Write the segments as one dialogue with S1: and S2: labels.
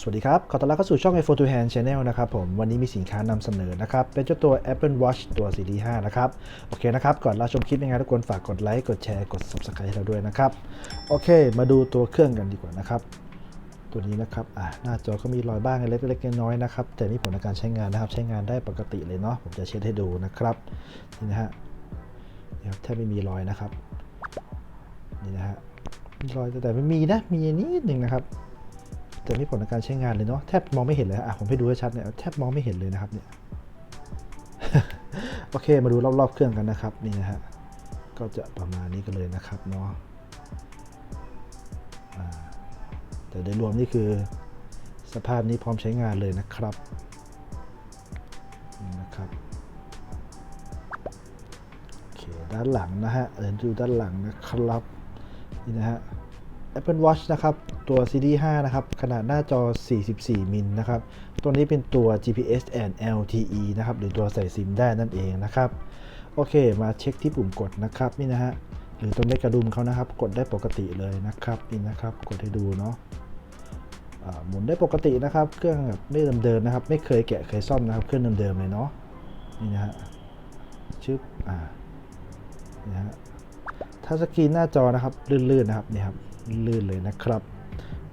S1: สวัสดีครับ ขอต้อนรับเข้าสู่ช่อง iPhone to Hand Channel นะครับผม วันนี้มีสินค้านำเสนอนะครับ เป็นเจ้าตัว Apple Watch ตัว Series 5 นะครับ โอเคนะครับ ก่อนเราชมคลิปยังไงทุกคนฝากกดไลค์ กดแชร์ กด Subscribe ให้เราด้วยนะครับ โอเค มาดูตัวเครื่องกันดีกว่านะครับ ตัวนี้นะครับ อ่าหน้าจอก็มีรอยบ้างเล็กๆน้อยๆนะครับ แต่มีผลในการใช้งานนะครับ ใช้งานได้ปกติเลยเนาะ ผมจะเช็ดให้ดูนะครับ นี่นะฮะนี่ครับแทบไม่มีรอยนะครับ นี่นะฮะ รอยแต่ไม่มีนะ มีนิดหนึ่งนะครับ แต่มีผลในการใช้งานเลยเนาะแทบมองไม่เห็นเลยอะผมให้ดูให้ชัดเนี่ยแทบมองไม่เห็นเลยนะครับเนี่ยโอเคมาดูรอบๆเครื่องกันนะครับนี่นะฮะก็จะประมาณนี้กันเลยนะครับเนาะแต่โดยรวมนี่คือสภาพนี้พร้อมใช้งานเลยนะครับนี่นะครับโอเคด้านหลังนะฮะเออดูด้านหลังนะครับนี่นะฮะ Apple Watch นะครับ ตัว Series 5 นะครับ ขนาดหน้าจอ 44 มิลนะครับ ตัวนี้เป็นตัว GPS and LTE นะครับ หรือตัวใส่ซิมได้นั่นเองนะครับ โอเค มาเช็คที่ปุ่มกดนะครับ นี่นะฮะ หรือตรงเลขกระดุมเขานะครับ กดได้ปกติเลยนะครับ นี่นะครับ กดให้ดูเนาะหมุนได้ปกตินะครับ เครื่องแบบไม่เดิมๆนะครับ ไม่เคยแกะเคยซ่อมนะครับ เครื่องเดิมๆเลยเนาะ นี่นะฮะ ชึบ อ่า นี่นะฮะถ้าสกรีนหน้าจอนะครับ ลื่นๆนะครับ นี่ครับ ลื่นเลยนะครับ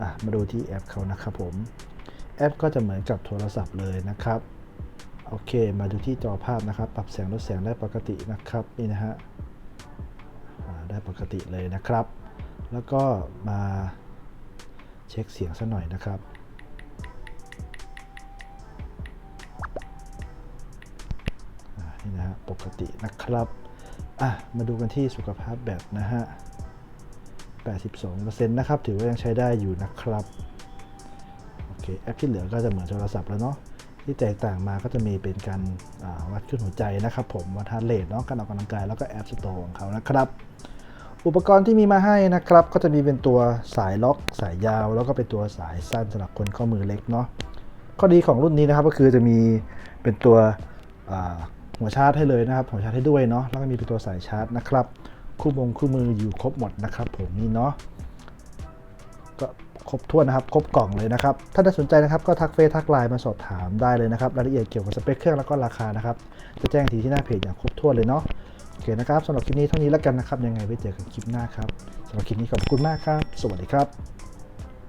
S1: อะมาดูที่แอปเขานะครับผมแอปก็จะเหมือนกับโทรศัพท์เลยนะครับโอเค มาดูที่จอภาพนะครับ ปรับแสงลดแสงได้ปกตินะครับนี่นะฮะได้ปกติเลยนะครับ แล้วก็มาเช็คเสียงสักหน่อยนะครับนี่นะฮะปกตินะครับอะมาดูกันที่สุขภาพแบบนะฮะ 82%นะครับ ถือว่ายังใช้ได้อยู่นะครับ โอเค แอปที่เหลือก็จะเหมือนโทรศัพท์แล้วเนาะ ที่แตกต่างมาก็จะมีเป็นการาวัดขึ้นหัวใจนะครับผม วัดฮาร์เรทเนาะ การออกกำลังกาย แล้วก็แอปสโตร์ของเขานะครับ อุปกรณ์ที่มีมาให้นะครับ ก็จะมีเป็นตัวสายล็อก สายยาว แล้วก็เป็นตัวสายสั้นสำหรับคนข้อมือเล็กเนาะ ข้อดีของรุ่นนี้นะครับก็คือจะมีเป็นตัวหัวชาร์จให้เลยนะครับหัวชาร์จให้ด้วยเนาะ แล้วก็มีเป็นตัวสายชาร์จนะครับ คู่มงคู่มืออยู่ครบหมดนะครับผมนี่เนาะก็ครบถ้วนนะครับ ครบกล่องเลยนะครับ ถ้าได้สนใจนะครับก็ทักเฟซทักไลน์มาสอบถามได้เลยนะครับรายละเอียดเกี่ยวกับสเปคเครื่องแล้วก็ราคานะครับ จะแจ้งทีที่หน้าเพจอย่างครบถ้วนเลยเนาะโอเคนะครับสำหรับคลิปนี้เท่านี้แล้วกันนะครับ ยังไงไว้เจอกันคลิปหน้าครับสำหรับคลิปนี้ขอบคุณมากครับ สวัสดีครับ